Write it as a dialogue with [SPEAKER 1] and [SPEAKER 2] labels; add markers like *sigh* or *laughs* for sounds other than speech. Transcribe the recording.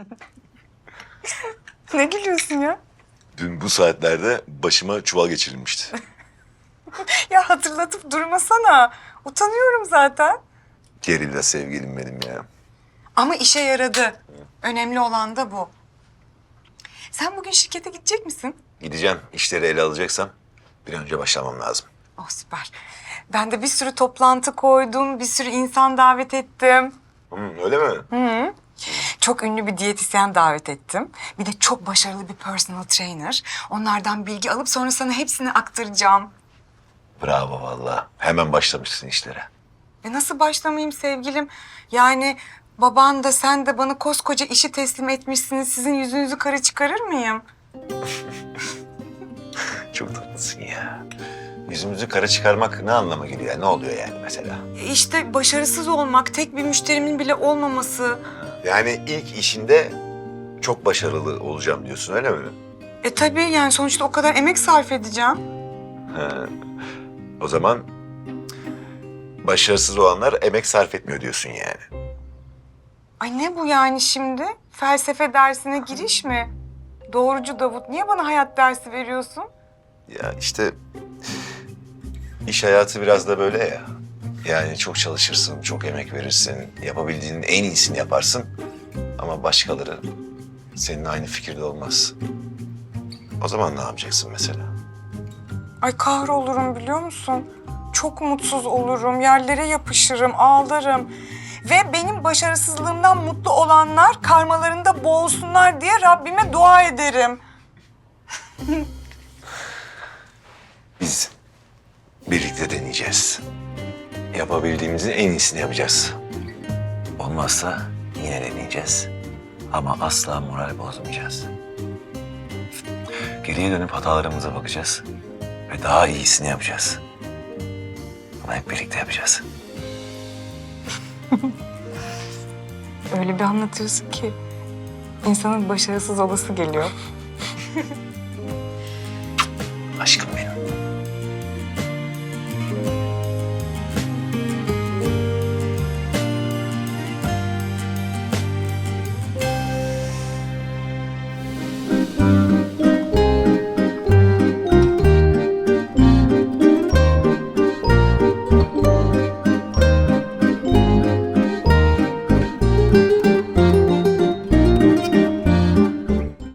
[SPEAKER 1] *laughs* ne gülüyorsun ya?
[SPEAKER 2] Dün bu saatlerde başıma çuval geçirilmişti. *laughs*
[SPEAKER 1] Ya hatırlatıp durmasana. Utanıyorum zaten.
[SPEAKER 2] Gerilla sevgilim benim ya.
[SPEAKER 1] Ama işe yaradı. Önemli olan da bu. Sen bugün şirkete gidecek misin?
[SPEAKER 2] Gideceğim. İşleri ele alacaksam bir an önce başlamam lazım.
[SPEAKER 1] Oh süper. Ben de bir sürü toplantı koydum, bir sürü insan davet ettim.
[SPEAKER 2] Hı, öyle mi?
[SPEAKER 1] Çok ünlü bir diyetisyen davet ettim. Bir de çok başarılı bir personal trainer. Onlardan bilgi alıp sonra sana hepsini aktaracağım.
[SPEAKER 2] Bravo vallahi. Hemen başlamışsın işlere.
[SPEAKER 1] E nasıl başlamayayım sevgilim? Yani baban da sen de bana koskoca işi teslim etmişsiniz. Sizin yüzünüzü kara çıkarır mıyım? *laughs*
[SPEAKER 2] Çok tatlısın ya. Yüzümüzü kara çıkarmak ne anlama geliyor? yani? Ne oluyor yani mesela?
[SPEAKER 1] İşte başarısız olmak, tek bir müşterimin bile olmaması.
[SPEAKER 2] Yani ilk işinde çok başarılı olacağım diyorsun öyle mi?
[SPEAKER 1] E tabii yani sonuçta o kadar emek sarf edeceğim.
[SPEAKER 2] Ha. O zaman başarısız olanlar emek sarf etmiyor diyorsun yani.
[SPEAKER 1] Ay ne bu yani şimdi? Felsefe dersine giriş mi? Doğrucu Davut, niye bana hayat dersi veriyorsun?
[SPEAKER 2] Ya işte iş hayatı biraz da böyle ya. Yani çok çalışırsın, çok emek verirsin, yapabildiğinin en iyisini yaparsın. Ama başkaları senin aynı fikirde olmaz. O zaman ne yapacaksın mesela?
[SPEAKER 1] Ay kahrolurum biliyor musun? Çok mutsuz olurum, yerlere yapışırım, ağlarım. Ve benim başarısızlığımdan mutlu olanlar karmalarında boğulsunlar diye Rabbime dua ederim. *laughs*
[SPEAKER 2] deneyeceğiz. Yapabildiğimizin en iyisini yapacağız. Olmazsa yine deneyeceğiz. Ama asla moral bozmayacağız. Geriye dönüp hatalarımıza bakacağız. Ve daha iyisini yapacağız. Ama hep birlikte yapacağız. *laughs*
[SPEAKER 1] Öyle bir anlatıyorsun ki insanın başarısız olası geliyor.